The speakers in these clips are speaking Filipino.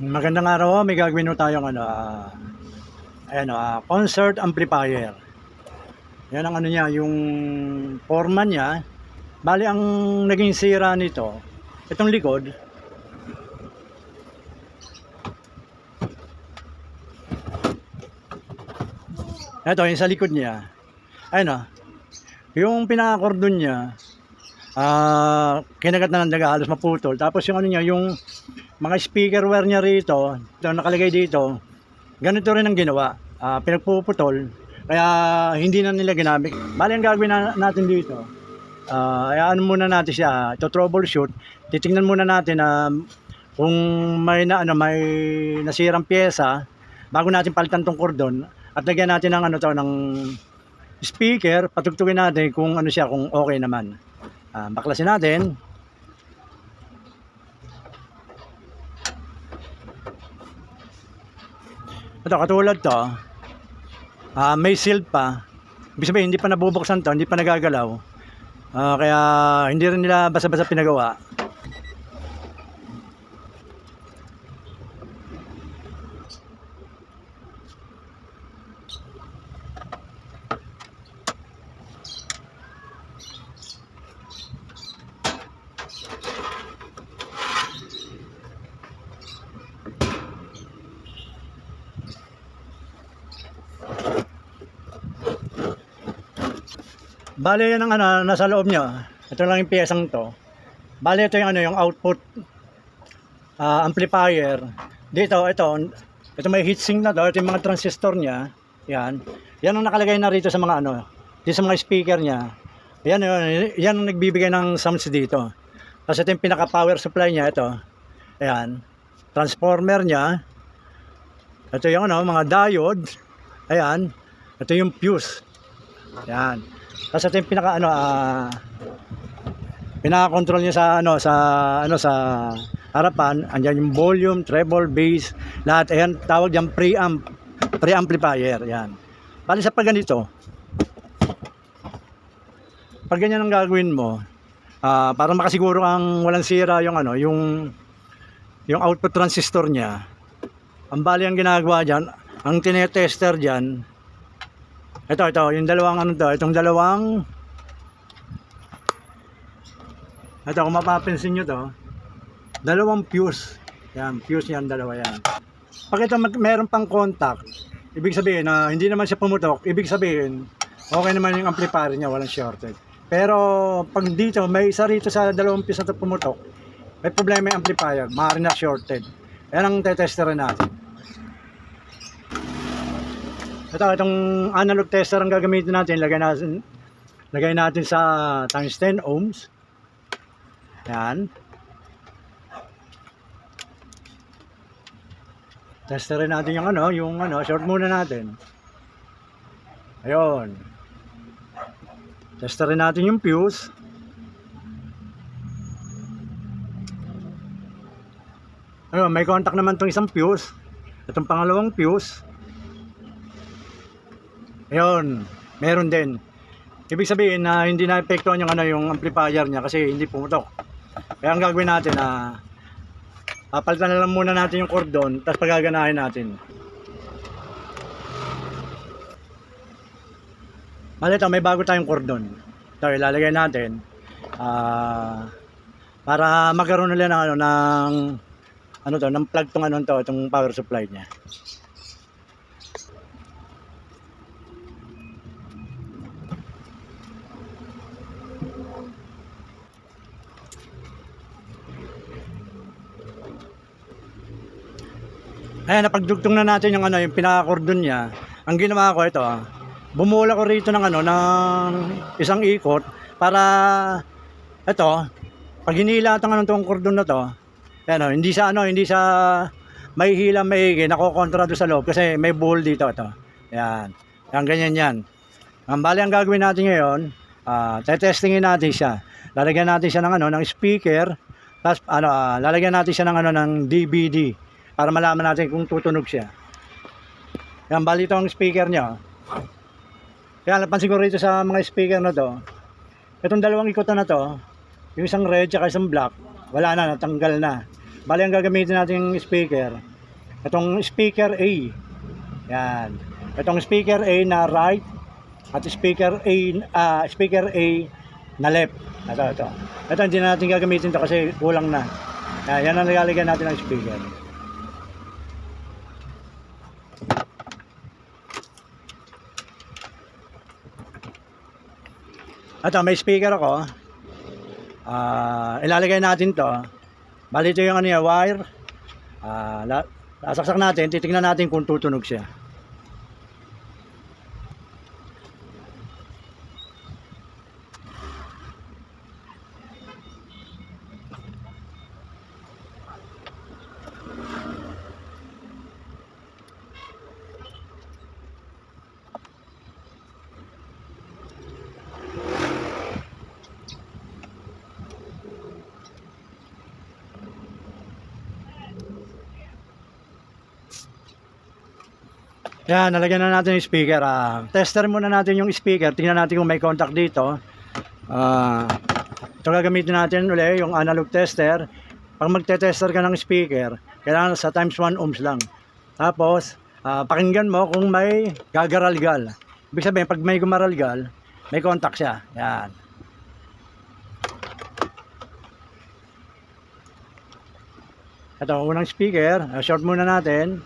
Magandang araw, may gagawin ho tayong ano, ah, ayan, ah, concert amplifier. Yan ang ano niya, yung forma niya. Bali ang naging sira nito, itong likod. Ito, yung sa likod niya. Ayun ah, yung pinaka-cordon niya, ah, kinagat na ng daga, halos maputol. Tapos yung ano niya, yung mga speaker wire niya rito, ito nakalagay dito, ganito rin ang ginawa. Ah, pinagpuputol, kaya hindi na nila ginamit. Bali ang gagawin na, natin dito, ah, ayaan muna natin siya, ito troubleshoot, titingnan muna natin na kung may na ano may nasirang pyesa bago natin palitan tong cordon at lagyan natin ng ano to ng speaker, patugtugin natin kung ano siya kung okay naman. Ah, baklasin natin. Ito, katulad to, ah may sealed pa. Ibig sabihin, hindi pa nabubuksan to, hindi pa nagagalaw. Ah, kaya hindi rin nila basa-basa pinagawa. Bale yan ang ano, nasa loob niya. Ito lang yung piyesang to. Bale ito yung ano, yung output ah, amplifier. Dito, ito, ito may heatsink na to. Ito yung mga transistor niya. Yan. Yan ang nakalagay na rito sa mga ano, dito sa mga speaker niya. Yan, yan, yan ang nagbibigay ng sounds dito. Tapos ito yung pinaka power supply niya, ito. Ayan. Transformer niya. Ito yung ano, mga diode. Ayan. Ito yung fuse. Ayan. Tapos ito yung pinaka ano ah pinaka-control niya sa ano sa ano sa harapan, andiyan yung volume, treble, bass, lahat ayan tawag diyan preamp, preamplifier, yan. Bali sa pag ganito, pag ganyan ang gagawin mo, ah para makasiguro kang walang sira yung ano, yung yung output transistor niya. Ang bali ang ginagawa diyan, ang tinetester diyan, ito, ito, yung dalawang ano to, itong dalawang ito, kung mapapansin nyo to, dalawang fuse. Yan, fuse yan, dalawa yan. Pag ito meron pang contact, ibig sabihin na hindi naman siya pumutok, ibig sabihin, okay naman yung amplifier niya, walang shorted. Pero pag dito, may isa rito sa dalawang fuse na to pumutok, may problema yung amplifier, maaari na shorted. Yan ang tetesterin natin. Ito, itong analog tester ang gagamitin natin. Lagay natin, lagay natin sa times 10 ohms. Yan. Testerin natin yung ano, yung ano, short muna natin. Ayun. Testerin natin yung fuse. Ayun, may contact naman tong isang fuse. Itong pangalawang fuse. Ayun, meron din. Ibig sabihin na hindi na epektuhan yung ano yung amplifier niya kasi hindi pumutok. Kaya ang gagawin natin na papalitan na lang muna natin yung cordon tapos pagaganahin natin. Malito, may bago tayong cordon. Ito, ilalagay natin. Ah, para magkaroon nila ng ano ng ano to, ng plug tong ano to, itong power supply niya. Ayan, napagdugtong na natin yung ano, yung pinaka-cordon niya. Ang ginawa ko ito, ah, bumula ko rito ng ano, ng isang ikot para ito, pag hinila itong ano, itong cordon na to, ayan, oh, hindi sa ano, hindi sa may hila maigi, nakokontra doon sa loob kasi may bull dito ito. Ayan. Ayan, ganyan yan. Ang bali ang gagawin natin ngayon, ah, tetestingin natin siya. Lalagyan natin siya ng ano, ng speaker, tapos ano, ah, lalagyan natin siya ng ano, ng DVD para malaman natin kung tutunog siya. Yan, bali ito ang speaker niya. oh. Kaya napansin ko rito sa mga speaker na to, itong dalawang ikotan na to, yung isang red at isang black, wala na, natanggal na. Bali ang gagamitin natin yung speaker, itong speaker A. Yan. Itong speaker A na right at speaker A ah, speaker A na left. Ito, ito. Ito, hindi na natin gagamitin to kasi kulang na. Yan, yan ang nilalagyan natin ng speaker. Ito, may speaker ako. Ah, ilalagay natin to. Bali ito yung ano wire. Ah, la- sasaksak natin, titingnan natin kung tutunog siya. Yan, nalagyan na natin yung speaker. Ah, tester muna natin yung speaker. Tingnan natin kung may contact dito. Ah, ito gagamitin natin uli, yung analog tester. Pag magte-tester ka ng speaker, kailangan sa times 1 ohms lang. Tapos, ah, pakinggan mo kung may gagaralgal. Ibig sabihin, pag may gumaralgal, may contact siya. Yan. Ito, unang speaker. Short muna natin.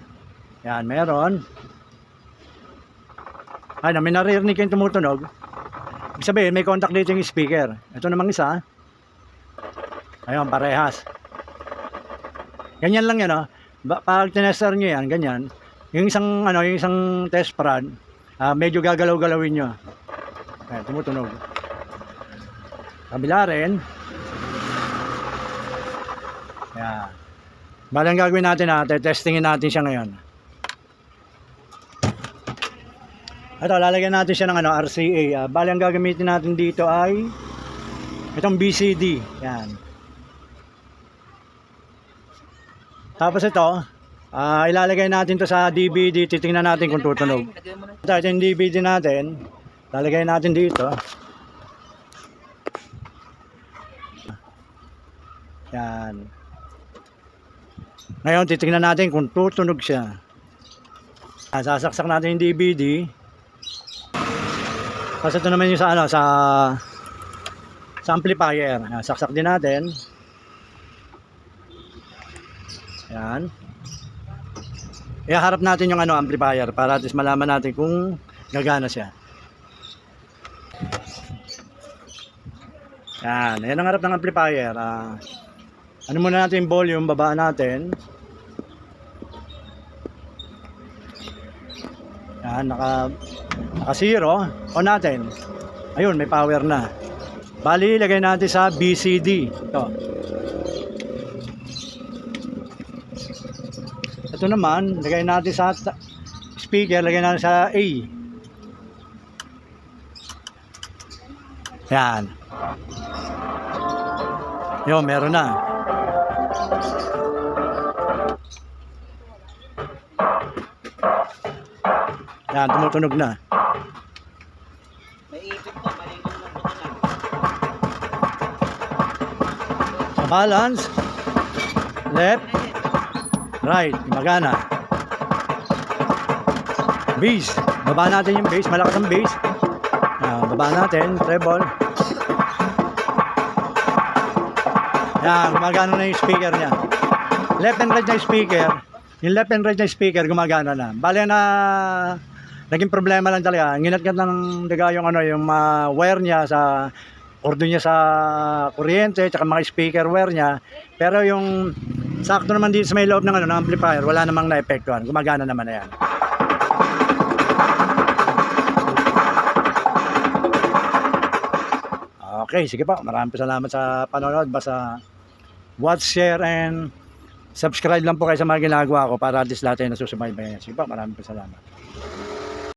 Yan, meron. Ay, na, may naririnig yung tumutunog. Ibig sabihin, may contact dito yung speaker. Ito namang isa. Ayun, parehas. Ganyan lang yan, oh. Ba- Pag tinester nyo yan, ganyan. Yung isang, ano, yung isang test prod, ah, medyo gagalaw-galawin nyo. Ayan, tumutunog. Kabila rin. Yan. Bali ang gagawin natin ha, testingin natin siya ngayon. Ito, lalagyan natin siya ng ano, RCA. Ah, bali ang gagamitin natin dito ay itong BCD. Yan. Tapos ito, ah, ilalagay natin to sa DVD. Titingnan natin kung tutunog. Ito, ito yung DVD natin. Lalagay natin dito. Yan. Ngayon, titingnan natin kung tutunog siya. Ah, Sasaksak natin yung DVD. Tapos ito naman yung sa ano, sa sa amplifier. Ah, Saksak din natin. Yan. Iharap natin yung ano amplifier para at least malaman natin kung gagana siya. Yan, yan ang harap ng amplifier. Ah, ano muna natin yung volume, babaan natin. Yan, naka, naka zero. On natin. Ayun, may power na. Bali, lagay natin sa BCD. Ito. Ito naman, lagay natin sa speaker, lagay natin sa A. Yan. Yun, meron na. Yan, tumutunog na. Sa balance, left, right, magana. Bass, baba natin yung bass, malakas ang bass. Ah, baba natin, treble. Yan, gumagana na yung speaker niya. Left and right na speaker. Yung left and right na speaker, gumagana na. Bale na, naging problema lang talaga. Nginat-ngat ng daga yung, ano, yung ah, wire niya sa ordo niya sa kuryente, tsaka mga speaker wire niya. Pero yung sakto naman dito sa may loob ng, ano, ng amplifier, wala namang na-epektuhan. Gumagana naman na yan. Okay, sige po. Maraming salamat sa panonood. Basta watch, share, and subscribe lang po kayo sa mga ginagawa ko para at least lahat ay nasusubaybayan. Sige po, maraming salamat.